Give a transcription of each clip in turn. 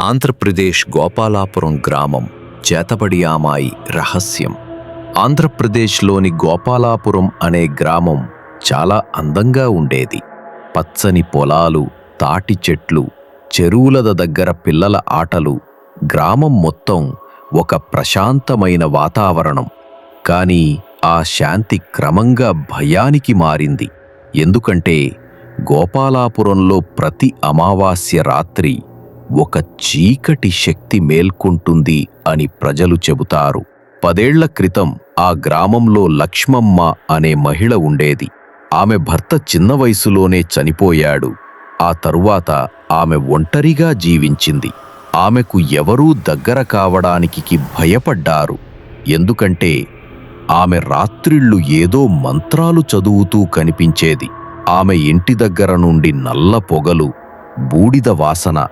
ఆంధ్రప్రదేశ్ గోపాలాపురం గ్రామం చేతబడి అమ్మాయి రహస్యం. ఆంధ్రప్రదేశ్లోని గోపాలాపురం అనే గ్రామం చాలా అందంగా ఉండేది. పచ్చని పొలాలు తాటి చెట్లు చెరువుల దగ్గర పిల్లల ఆటలు గ్రామం మొత్తం ఒక ప్రశాంతమైన వాతావరణం. కానీ ఆ శాంతి క్రమంగా భయానికి మారింది. ఎందుకంటే గోపాలాపురంలో ప్రతి అమావాస్య రాత్రి ఒక చీకటి శక్తి మేల్కొంటుంది అని ప్రజలు చెబుతారు. పదేళ్ళ క్రితం ఆ గ్రామంలో లక్ష్మమ్మ అనే మహిళ ఉండేది. ఆమె భర్త చిన్న వయసులోనే చనిపోయాడు. ఆ తరువాత ఆమె ఒంటరిగా జీవించింది. ఆమెకు ఎవరూ దగ్గర కావడానికి భయపడ్డారు. ఎందుకంటే ఆమె రాత్రిళ్ళు ఏదో మంత్రాలు చదువుతూ కనిపించేది. ఆమె ఇంటి దగ్గర నుండి నల్ల పొగలు బూడిద వాసన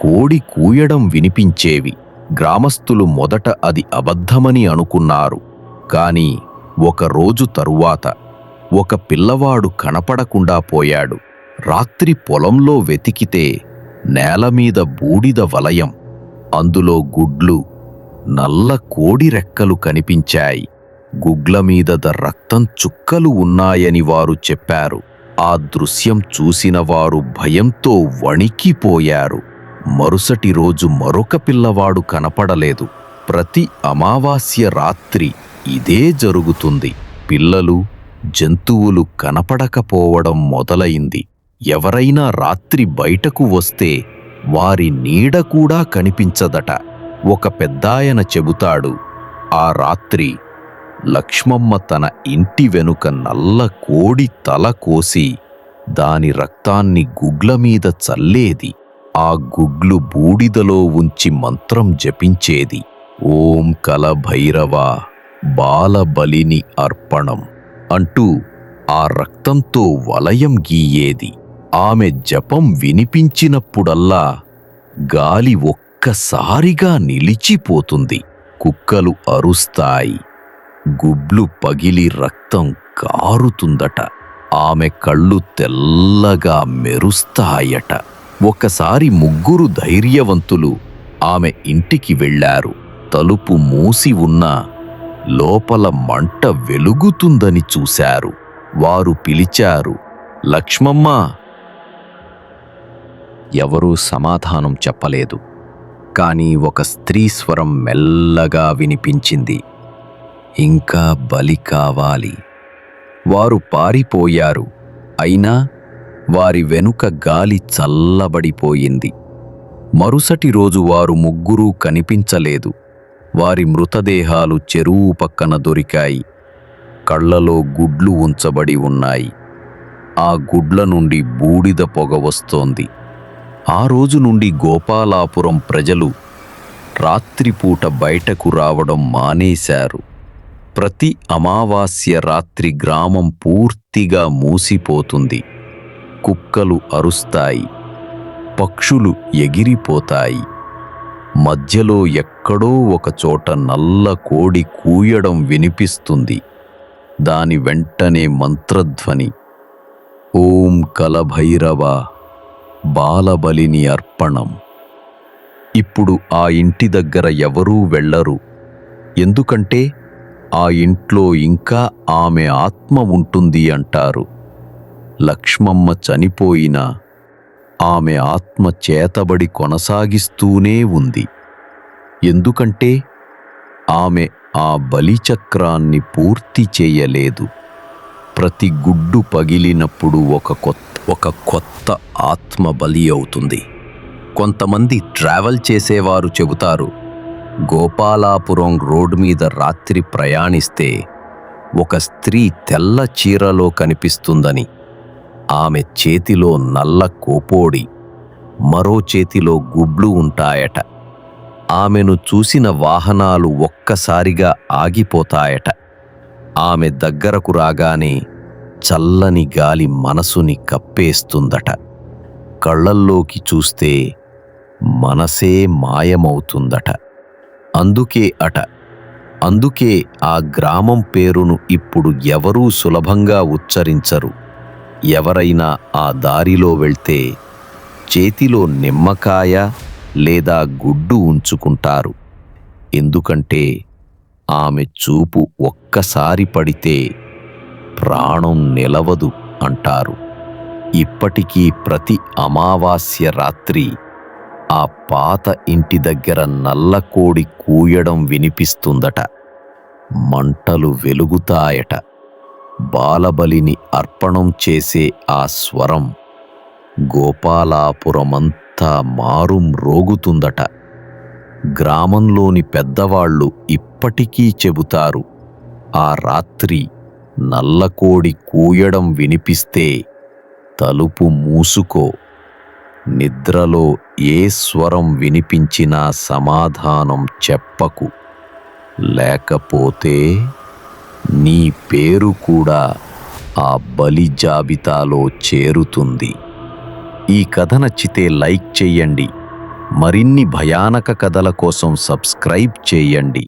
కోడి కూయడం వినిపించేవి. గ్రామస్తులు మొదట అది అబద్ధమని అనుకున్నారు. కాని ఒకరోజు తరువాత ఒక పిల్లవాడు కనపడకుండా పోయాడు. రాత్రి పొలంలో వెతికితే నేలమీద బూడిద వలయం. అందులో గుడ్లు నల్ల కోడి రెక్కలు కనిపించాయి. గుగ్ల మీద రక్తం చుక్కలు ఉన్నాయని వారు చెప్పారు. ఆ దృశ్యం చూసిన వారు భయంతో వణికిపోయారు. మరుసటి రోజు మరొక పిల్లవాడు కనపడలేదు. ప్రతి అమావాస్య రాత్రి ఇదే జరుగుతుంది. పిల్లలు జంతువులు కనపడకపోవడం మొదలైంది. ఎవరైనా రాత్రి బయటకు వస్తే వారి నీడ కూడా కనిపించదట. ఒక పెద్దాయన చెబుతాడు ఆ రాత్రి లక్ష్మమ్మ తన ఇంటి వెనుక నల్ల కోడి తల కోసి దాని రక్తాన్ని గుగ్ల మీద చల్లేది. ఆ గుడ్లు బూడిదలో ఉంచి మంత్రం జపించేది. ఓం కల భైరవ బాలబలిని అర్పణం అంటూ ఆ రక్తంతో వలయం గీయేది. ఆమె జపం వినిపించినప్పుడల్లా గాలి ఒక్కసారిగా నిలిచిపోతుంది. కుక్కలు అరుస్తాయి. గుడ్లు పగిలి రక్తం కారుతుందట. ఆమె కళ్ళు తెల్లగా మెరుస్తాయట. ఒకసారి ముగ్గురు ధైర్యవంతులు ఆమె ఇంటికి వెళ్ళారు. తలుపు మూసి ఉన్నా లోపల మంట వెలుగుతుందని చూశారు. వారు పిలిచారు లక్ష్మమ్మ! ఎవరూ సమాధానం చెప్పలేదు. కాని ఒక స్త్రీ స్వరం మెల్లగా వినిపించింది. ఇంకా బలి కావాలి. వారు పారిపోయారు. అయినా వారి వెనుక గాలి చల్లబడిపోయింది. మరుసటి రోజు వారు ముగ్గురూ కనిపించలేదు. వారి మృతదేహాలు చెరువు పక్కన దొరికాయి. కళ్ళలో గుడ్లు ఉంచబడి ఉన్నాయి. ఆ గుడ్ల నుండి బూడిద పొగ వస్తోంది. ఆ రోజు నుండి గోపాలాపురం ప్రజలు రాత్రిపూట బయటకు రావడం మానేశారు. ప్రతి అమావాస్య రాత్రి గ్రామం పూర్తిగా మూసిపోతుంది. కుక్కలు అరుస్తాయి పక్షులు ఎగిరిపోతాయి. మధ్యలో ఎక్కడో ఒకచోట నల్ల కోడి కూయడం వినిపిస్తుంది. దాని వెంటనే మంత్రధ్వని. ఓం కలభైరవ బాలబలిని అర్పణం. ఇప్పుడు ఆ ఇంటి దగ్గర ఎవరూ వెళ్ళరు. ఎందుకంటే ఆ ఇంట్లో ఇంకా ఆమె ఆత్మ ఉంటుంది అంటారు. లక్ష్మమ్మ చనిపోయినా ఆమె ఆత్మ చేతబడి కొనసాగిస్తూనే ఉంది. ఎందుకంటే ఆమె ఆ బలిచక్రాన్ని పూర్తి చేయలేదు. ప్రతి గుడ్డు పగిలినప్పుడు ఒక కొత్త ఒక కొత్త ఆత్మ బలి అవుతుంది. కొంతమంది ట్రావెల్ చేసేవారు చెబుతారు గోపాలాపురం రోడ్ మీద రాత్రి ప్రయాణిస్తే ఒక స్త్రీ తెల్ల చీరలో కనిపిస్తుందని ఆమె చేతిలో నల్ల కోపోడి మరో చేతిలో గుడ్లు ఉంటాయట. ఆమెను చూసిన వాహనాలు ఒక్కసారిగా ఆగిపోతాయట. ఆమె దగ్గరకు రాగానే చల్లని గాలి మనసుని కప్పేస్తుందట. కళ్ళల్లోకి చూస్తే మనసే మాయమవుతుందట. అందుకే అట అందుకే ఆ గ్రామం పేరును ఇప్పుడు ఎవరూ సులభంగా ఉచ్చరించరు. ఎవరైనా ఆ దారిలో వెళ్తే చేతిలో నిమ్మకాయ లేదా గుడ్డు ఉంచుకుంటారు. ఎందుకంటే ఆమె చూపు ఒక్కసారి పడితే ప్రాణం నిలవదు అంటారు. ఇప్పటికీ ప్రతి అమావాస్య రాత్రి ఆ పాత ఇంటి దగ్గర నల్లకోడి కూయడం వినిపిస్తుందట. మంటలు వెలుగుతాయట. బాలబలిని అర్పణం చేసే ఆ స్వరం గోపాలాపురమంతా మారుం రోగుతుందట. గ్రామంలోని పెద్దవాళ్ళు ఇప్పటికీ చెబుతారు ఆ రాత్రి నల్లకోడి కూయడం వినిపిస్తే తలుపు మూసుకో. నిద్రలో ఏ స్వరం వినిపించినా సమాధానం చెప్పకు. లేకపోతే నీ పేరు కూడా ఆ బలి జాబితాలో చేరుతుంది. ఈ కథ నచ్చితే లైక్ చెయ్యండి మరిన్ని భయానక కథల కోసం సబ్స్క్రైబ్ చేయండి.